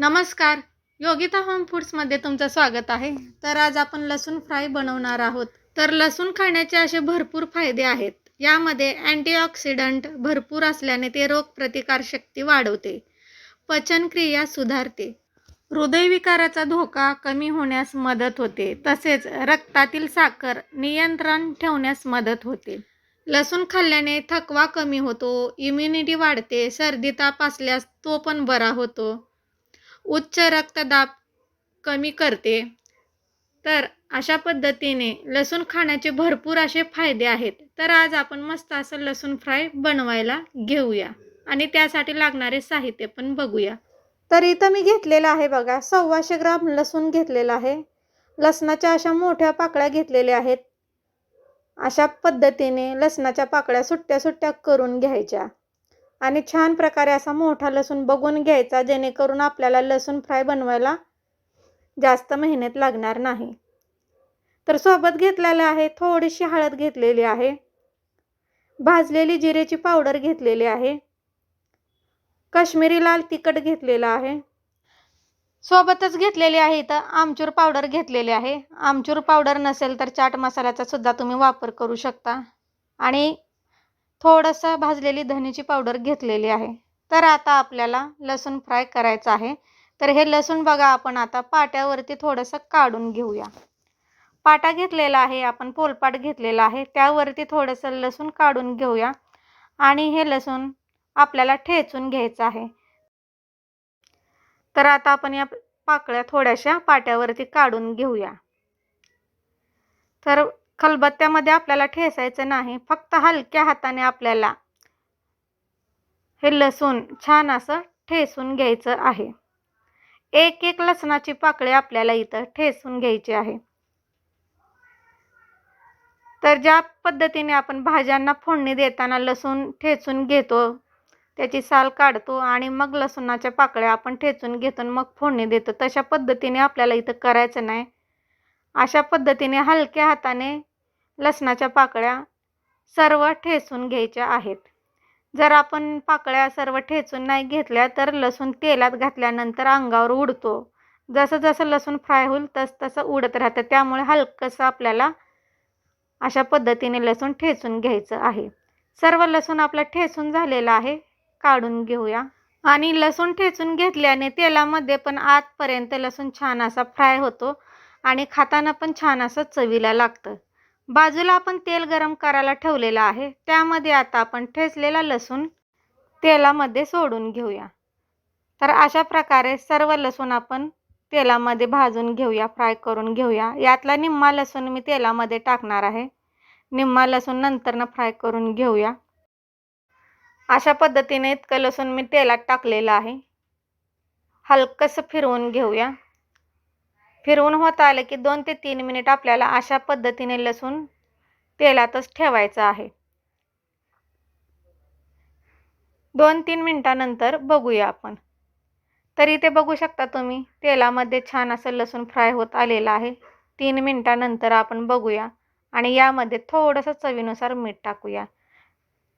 नमस्कार. योगिता होम फूड्समध्ये तुमचं स्वागत आहे. तर आज आपण लसूण फ्राय बनवणार आहोत. तर लसूण खाण्याचे असे भरपूर फायदे आहेत. यामध्ये अँटीऑक्सिडंट भरपूर असल्याने ते रोगप्रतिकारशक्ती वाढवते. पचनक्रिया सुधारते. हृदयविकाराचा धोका कमी होण्यास मदत होते. तसेच रक्तातील साखर नियंत्रण ठेवण्यास मदत होते. लसूण खाल्ल्याने थकवा कमी होतो. इम्युनिटी वाढते. सर्दी ताप असल्यास तो पण बरा होतो. उच्च रक्तदाब कमी करते. तर अशा पद्धतीने लसूण खाण्याचे भरपूर असे फायदे आहेत. तर आज आपण मस्त असं लसूण फ्राय बनवायला घेऊया आणि त्यासाठी लागणारे साहित्य पण बघूया. तर इथं मी घेतलेलं आहे बघा सव्वाशे ग्राम लसूण घेतलेला आहे. लसणाच्या अशा मोठ्या पाकळ्या घेतलेल्या आहेत. अशा पद्धतीने लसणाच्या पाकळ्या सुट्ट्या सुट्ट्या करून घ्यायच्या. आणि छान प्रकारे असा मोठा लसूण बघून घ्यायचा जेणेकरून आपल्याला लसूण फ्राय बनवायला जास्त मेहनत लागणार नाही. तर सोबत घेतलेलं आहे थोडीशी हळद घेतलेली आहे. भाजलेली जिरेची पावडर घेतलेली आहे. काश्मीरी लाल तिखट घेतलेलं आहे. सोबतच घेतलेली आहे इथं आमचूर पावडर घेतलेली आहे. आमचूर पावडर नसेल तर चाट मसाल्याचा सुद्धा तुम्ही वापर करू शकता. आणि थोडंसं भाजलेली धनेची पावडर घेतलेली आहे. तर आता आपल्याला लसूण फ्राय करायचं आहे. तर हे लसूण बघा आपण आता पाट्यावरती थोडंसं काढून घेऊया. पाटा घेतलेला आहे आपण पोलपाट घेतलेला आहे. त्यावरती थोडंसं लसूण काढून घेऊया. आणि हे लसूण आपल्याला ठेचून घ्यायचं आहे. तर आता आपण या पाकळ्या थोड्याशा पाट्यावरती काढून घेऊया. तर खलबत्त्यामध्ये आपल्याला ठेसायचं नाही फक्त हलक्या हाताने आपल्याला हे लसूण छान असं ठेसून घ्यायचं आहे. एक एक लसणाची पाकळी आपल्याला इथं ठेसून घ्यायची आहे. तर ज्या पद्धतीने आपण भाज्यांना फोडणी देताना लसूण ठेचून घेतो त्याची साल काढतो आणि मग लसूणाच्या पाकळ्या आपण ठेचून घेतो मग फोडणी देतो तशा पद्धतीने आपल्याला इथं करायचं नाही. अशा पद्धतीने हलक्या हाताने लसणाच्या पाकळ्या सर्व ठेचून घ्यायच्या आहेत. जर आपण पाकळ्या सर्व ठेचून नाही घेतल्या तर लसूण तेलात घातल्यानंतर अंगावर उडतो. जसं जसं लसूण फ्राय होईल तस तसं उडत राहतं. त्यामुळे हलकंसं आपल्याला अशा पद्धतीने लसूण ठेचून घ्यायचं आहे. सर्व लसूण आपलं ठेचून झालेलं आहे. काढून घेऊया. आणि लसूण ठेचून घेतल्याने तेलामध्ये पण आतपर्यंत लसूण छान असा फ्राय होतो आणि खाताना पण छान असं चवीला लागतं. बाजूला आपण तेल गरम करायला ठेवलेलं आहे. त्यामध्ये आता आपण ठेचलेला लसूण तेलामध्ये सोडून घेऊया. तर अशा प्रकारे सर्व लसूण आपण तेलामध्ये भाजून घेऊया फ्राय करून घेऊया. यातला निम्मा लसूण मी तेलामध्ये टाकणार आहे. निम्मा लसूण नंतरनं फ्राय करून घेऊया. अशा पद्धतीने इतकं लसूण मी तेलात टाकलेलं आहे. हलकंसं फिरवून घेऊया. फिरवून होत आलं की दोन ते तीन मिनिट आपल्याला अशा पद्धतीने लसूण तेलातच ठेवायचं आहे. दोन तीन मिनटानंतर बघूया आपण. तर इथे बघू शकता तुम्ही तेलामध्ये छान असं लसूण फ्राय होत आलेलं आहे. तीन मिनटानंतर आपण बघूया आणि यामध्ये थोडंसं चवीनुसार मीठ टाकूया.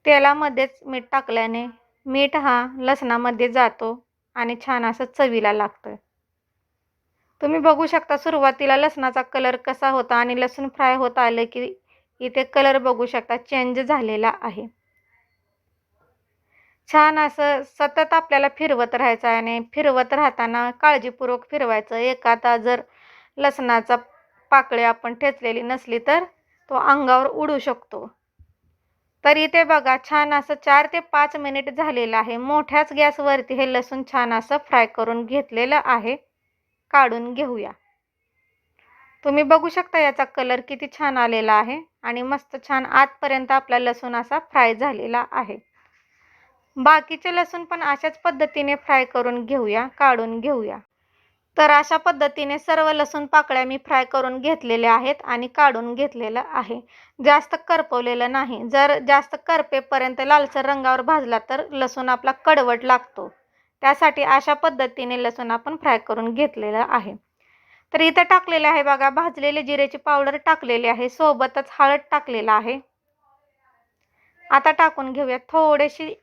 तेलामध्येच मीठ टाकल्याने मीठ हा लसणामध्ये जातो आणि छान असं चवीला लागतं तुम्ही बघू शकता सुरुवातीला लसणाचा कलर कसा होता आणि लसूण फ्राय होत आलं की इथे कलर बघू शकता चेंज झालेला आहे. छान असं सतत आपल्याला फिरवत राहायचं आहे आणि फिरवत राहताना काळजीपूर्वक फिरवायचं. एखादा जर लसणाचा पाकळी आपण ठेचलेली नसली तर तो अंगावर उडू शकतो. तर इथे बघा छान असं चार ते पाच मिनिट झालेलं आहे. मोठ्याच गॅसवरती हे लसूण छान असं फ्राय करून घेतलेलं आहे. काढून घेऊया. तुम्ही बघू शकता याचा कलर किती छान आलेला आहे आणि मस्त छान आतपर्यंत आपला लसूण असा फ्राय झालेला आहे. बाकीचे लसूण पण अशाच पद्धतीने फ्राय करून घेऊया काढून घेऊया. तर अशा पद्धतीने सर्व लसूण पाकळ्या मी फ्राय करून घेतलेल्या आहेत आणि काढून घेतलेलं आहे. जास्त करपवलेलं नाही. जर जास्त करपेपर्यंत लालसर रंगावर भाजला तर लसूण आपला कडवट लागतो. त्यासाठी अशा पद्धतीने लसूण आपण फ्राय करून घेतलेलं आहे. तर इथं टाकलेलं आहे बघा भाजलेले जिरेची पावडर टाकलेली आहे सोबतच हळद टाकलेला आहे. आता टाकून घेऊया थोडीशी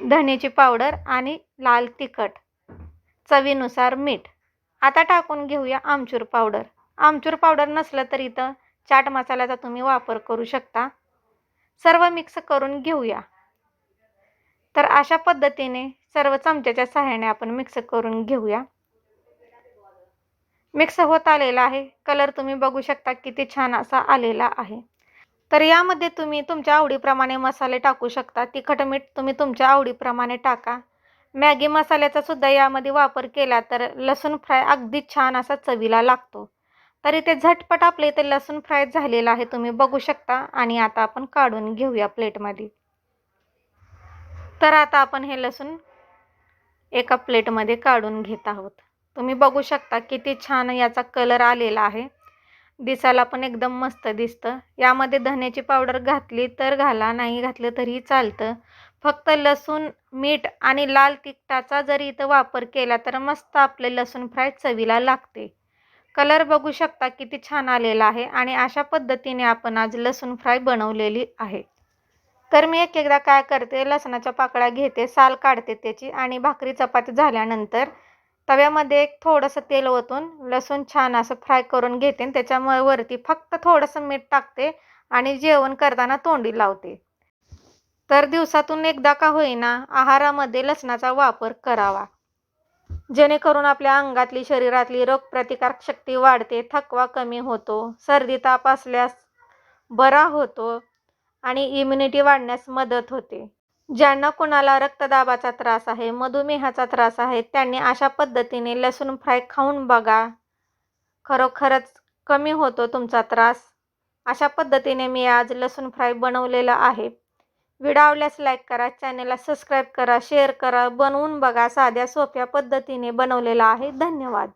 धनेची पावडर आणि लाल तिखट चवीनुसार मीठ. आता टाकून घेऊया आमचूर पावडर. आमचूर पावडर नसलं तर इथं चाट मसाल्याचा तुम्ही वापर करू शकता. सर्व मिक्स करून घेऊया. तर अशा पद्धतीने सर्व चमच्याच्या सहाय्याने आपण मिक्स करून घेऊया. मिक्स होत आलेला आहे. कलर तुम्ही बघू शकता किती छान असा आलेला आहे. तर यामध्ये तुम्ही तुमच्या आवडीप्रमाणे मसाले टाकू शकता. तिखट मीठ तुम्ही तुमच्या आवडीप्रमाणे टाका. मॅगी मसाल्याचा सुद्धा यामध्ये वापर केला तर लसूण फ्राय अगदी छान असा चवीला लागतो. तर इथे झटपट आपले इथे लसूण फ्राय झालेला आहे तुम्ही बघू शकता. आणि आता आपण काढून घेऊया प्लेटमध्ये तर आता आपण हे लसूण एका प्लेटमध्ये काढून घेत आहोत. तुम्ही बघू शकता किती छान याचा कलर आलेला आहे. दिसायला पण एकदम मस्त दिसतं. यामध्ये धन्याची पावडर घातली तर घाला नाही घातलं तरीही चालतं. फक्त लसूण मीठ आणि लाल तिखटाचा जरी इथं वापर केला तर मस्त आपले लसूण फ्राय चवीला लागते. कलर बघू शकता किती छान आलेला आहे आणि अशा पद्धतीने आपण आज लसूण फ्राय बनवलेली आहे. तर मी एक एकदा काय करते लसणाच्या पाकळ्या घेते साल काढते त्याची आणि भाकरी चपाती झाल्यानंतर तव्यामध्ये एक थोडंसं तेल ओतून लसूण छान असं फ्राय करून घेते आणि त्याच्यामुळे वरती फक्त थोडंसं मीठ टाकते आणि जेवण करताना तोंडी लावते. तर दिवसातून एकदा का होईना आहारामध्ये लसणाचा वापर करावा. जेणेकरून आपल्या अंगातली शरीरातली रोगप्रतिकारक शक्ती वाढते थकवा कमी होतो सर्दी ताप असल्यास बरा होतो आणि इम्युनिटी वाढण्यास मदत होते. ज्यांना कुणाला रक्तदाबाचा त्रास आहे मधुमेहाचा त्रास आहे त्यांनी अशा पद्धतीने लसूण फ्राय खाऊन बघा. खरोखरच कमी होतो तुमचा त्रास. अशा पद्धतीने मी आज लसूण फ्राय बनवलेला आहे. व्हिडिओ आवडल्यास लाईक करा चॅनलला सबस्क्राईब करा शेअर करा बनवून बघा साध्या सोप्या पद्धतीने बनवलेला आहे. धन्यवाद.